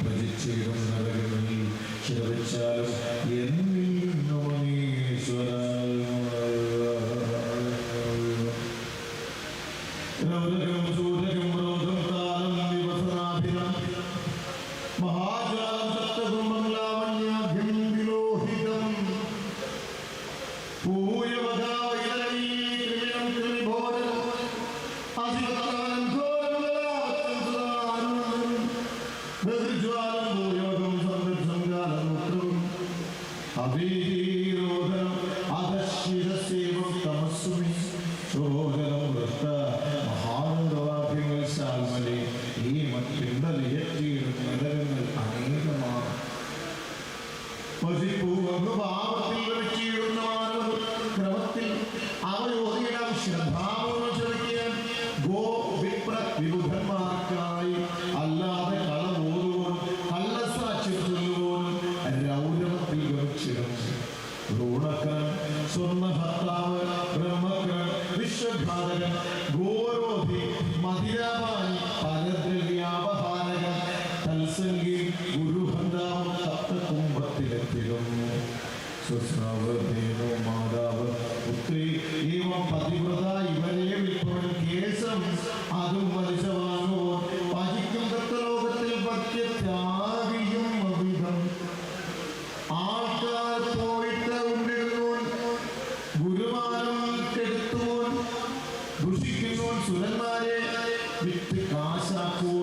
ഭജിച്ചിടും നരകങ്ങളിൽ ക്ഷമിച്ചാലും എന്നിൽ നമ്മനീശ്വര തിന്നുവാനും കെട്ടുവാൻ ദുഷിക്കുവാൻ സുരന്മാരെ വിറ്റ് കാശാക്കുവാൻ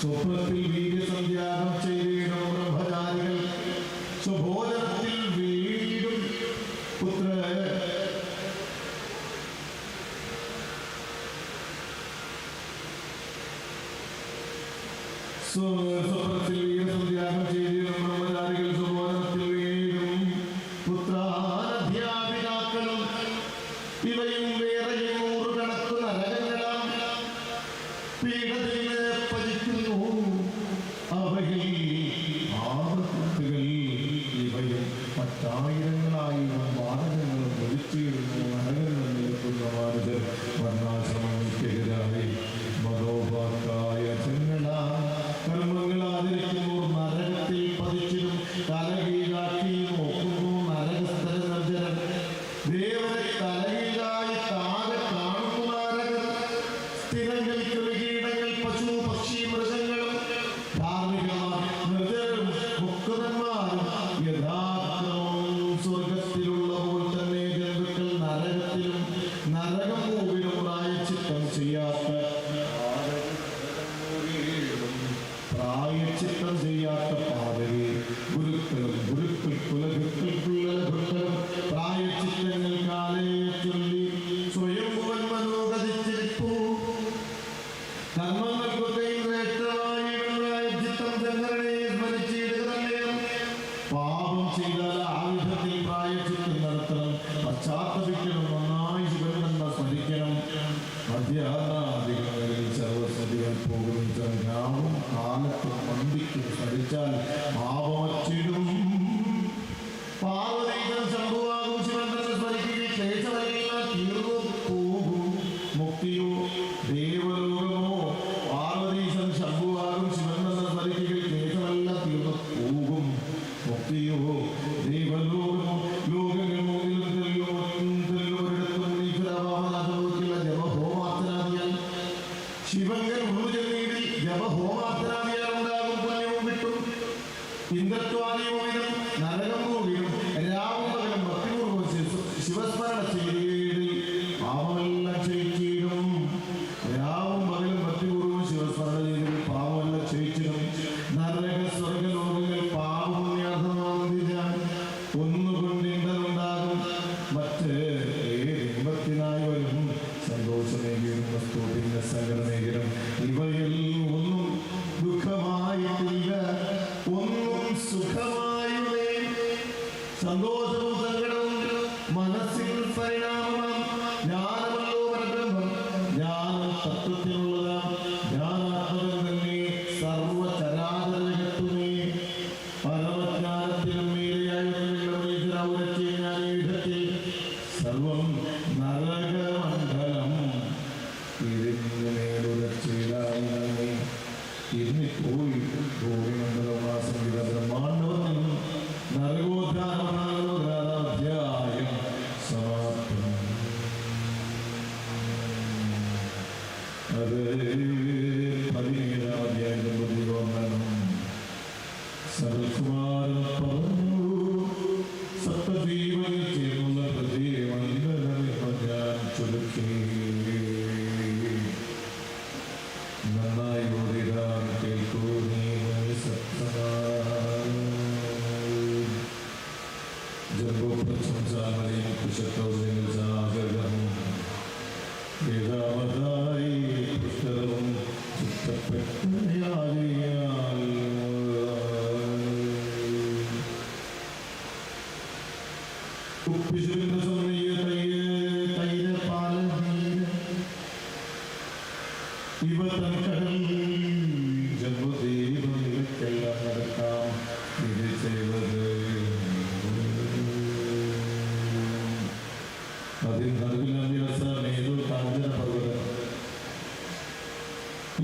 സ്വപ്നത്തിൽ വീര്യസഞ്ചാരം ചെയ്തിടോ ബ്രഹ്മചാരികൾ സ്വബോധത്തിൽ വീഴും പുത്ര. സ്വ പതിക്കുന്നു അവയിൽ ആപത്തുകൾ ഇവയും പത്തായിരങ്ങളായി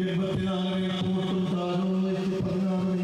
എൺപത്തിനാല് മീറ്റർ താഴോളം വെച്ച് പതിനാറ്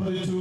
പതിച്ചു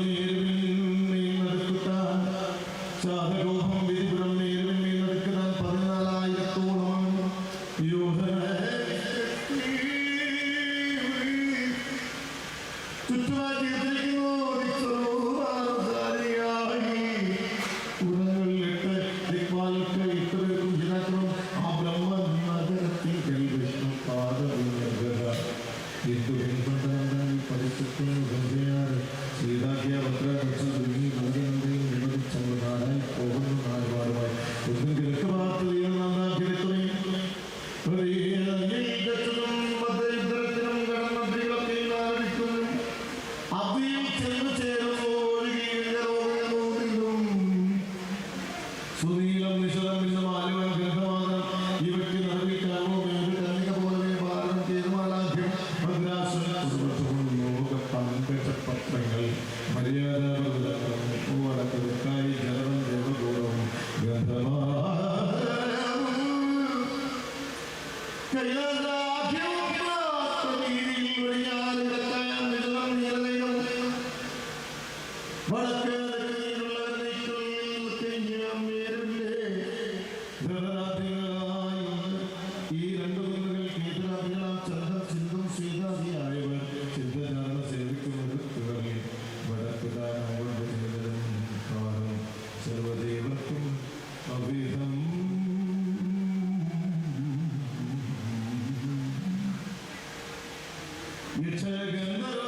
Hallelujah. ഗന്ധമാ വടക്ക് യക്ഷഗന്ധർവ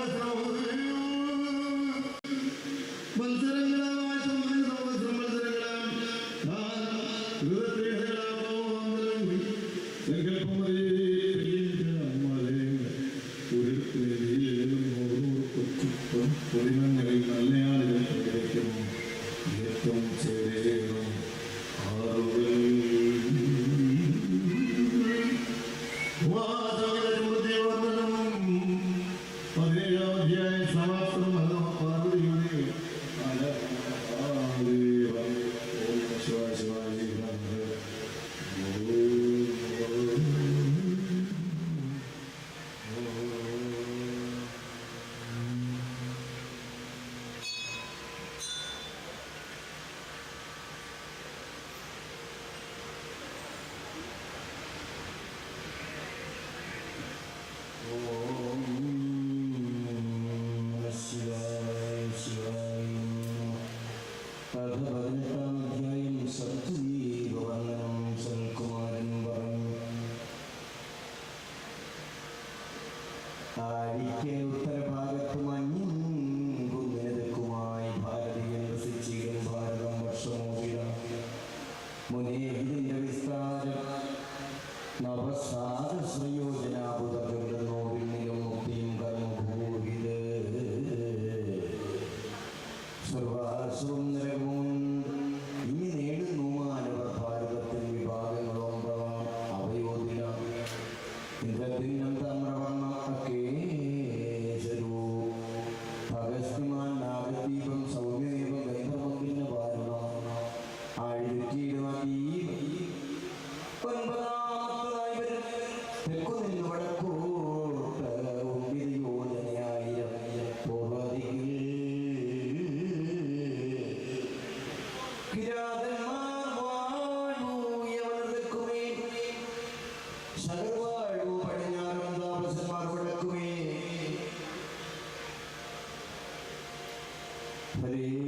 Thank you. വാടിക്ക് ഉത്തരഭാഗത്ത് മഞ്ഞിൻ കുന്നിനതുക്കുമായി ഭാരതീയൻ വസിച്ചിടും ഭാരതം വർഷമോകിടം മുനേ ഇതിന്റെ വിസ്താരം നവസാരശ്രയോജനാബുധകൃതനോ പിന്നിലും മുക്തിയും കർമ്മഭൂവിത് സർവാസും നിരകുമുണ്ട് ഇനി നേടുന്നു മാനവർ ഭാരതത്തിൽ വിഭാഗങ്ങളൊമ്പതാം അവയോധിന ഇന്ദ്രദിനം തമ്രവർണ അക്കേശരൂ พอดี